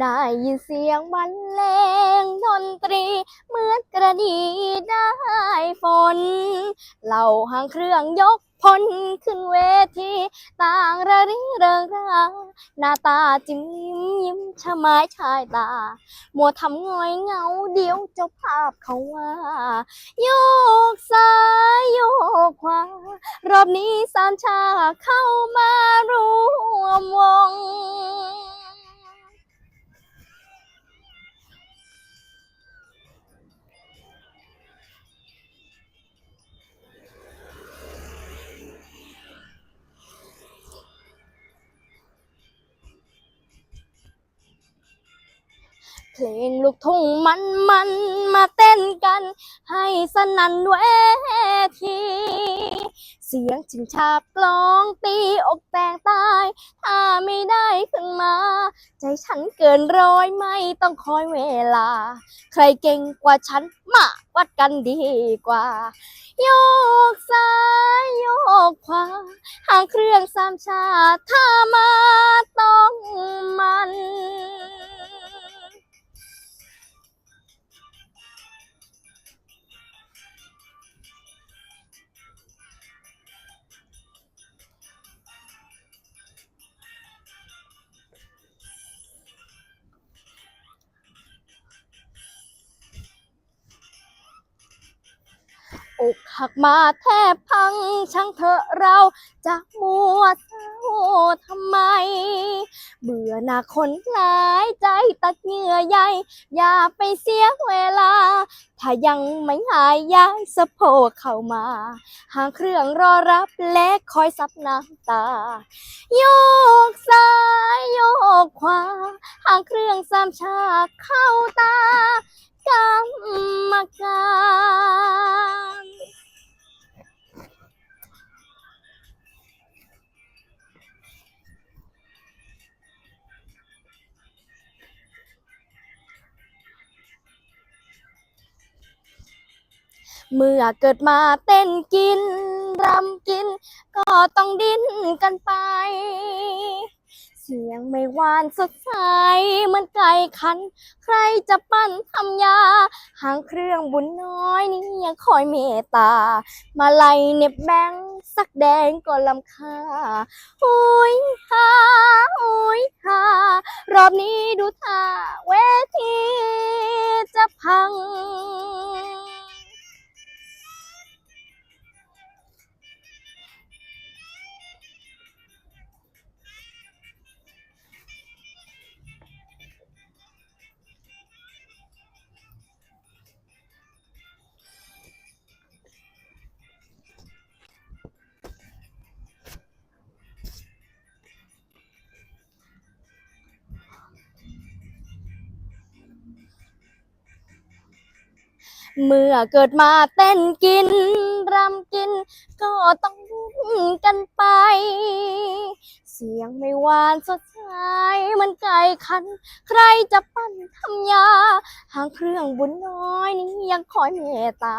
ได้ยินเสียงบรรเลงดนตรีเหมือนกระดีได้ฝนเหล่าหางเครื่องยกพลขึ้นเวที ต่างระริเริงราหน้าตาจิ้มลิ้มยิ้มชะไม้ชายตา มัวทำงอยเงาเดี๋ยวเจ้าภาพเขาว่า โยกซ้ายโยกขวารอบนี้สามชาเข้ามารวมวง เพลงลูกทุ่งมันมันมาเต้นกัน ให้สนั่นเวที เสียงชิงชาบกลองตีอกแตกตาย ถ้าไม่ได้ขึ้นมา ใจฉันเกินร้อยไม่ต้องคอยเวลา ใครเก่งกว่าฉันมาวัดกันดีกว่า โยกซ้ายโยกขวาหางเครื่องสามชาถ้ามา อกหักมาแทบพังช่างเถอะเราจะมัวเศร้าทำไม เบื่อหน้าคนหลายใจตัดเหงื่อใยอย่าไปเสียเวลา ถ้ายังไม่หายย้ายสะโพกเข้ามา หางเครื่องรอรับและคอยซับน้ำตา โยกซ้ายโยกขวา หางเครื่องสามชาเข้าตากรรมการ เมื่อเกิดมาเต้นกินรำกิน ก็ต้องดิ้นกันไป เสียงไม่หวานสดใสเหมือนไก่ขัน ใครจะปั้นทำยา หางเครื่องบุญน้อยนี่ยังคอยเมตตา มาไล่เน็บแบงสักแดงก็ลำค่าโอ้ยฮาโอ้ยฮารอบนี้ดูท่าเวทีจะพัง เมื่อเกิดมาเต้นกิน รำกิน ก็ต้องกันไป เสียงไม่หวานสดใสมันไก่ขัน ใครจะปั้นทำยา หางเครื่องบุญน้อยนี้ยังคอยเมตตา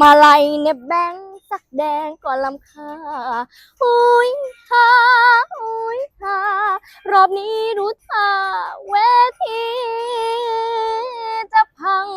มาไล่เน็บแบงสักแดงก็ลำค่าอุ้ยฮาอุ้ยฮารอบนี้รู้ท่าเวทีจะพัง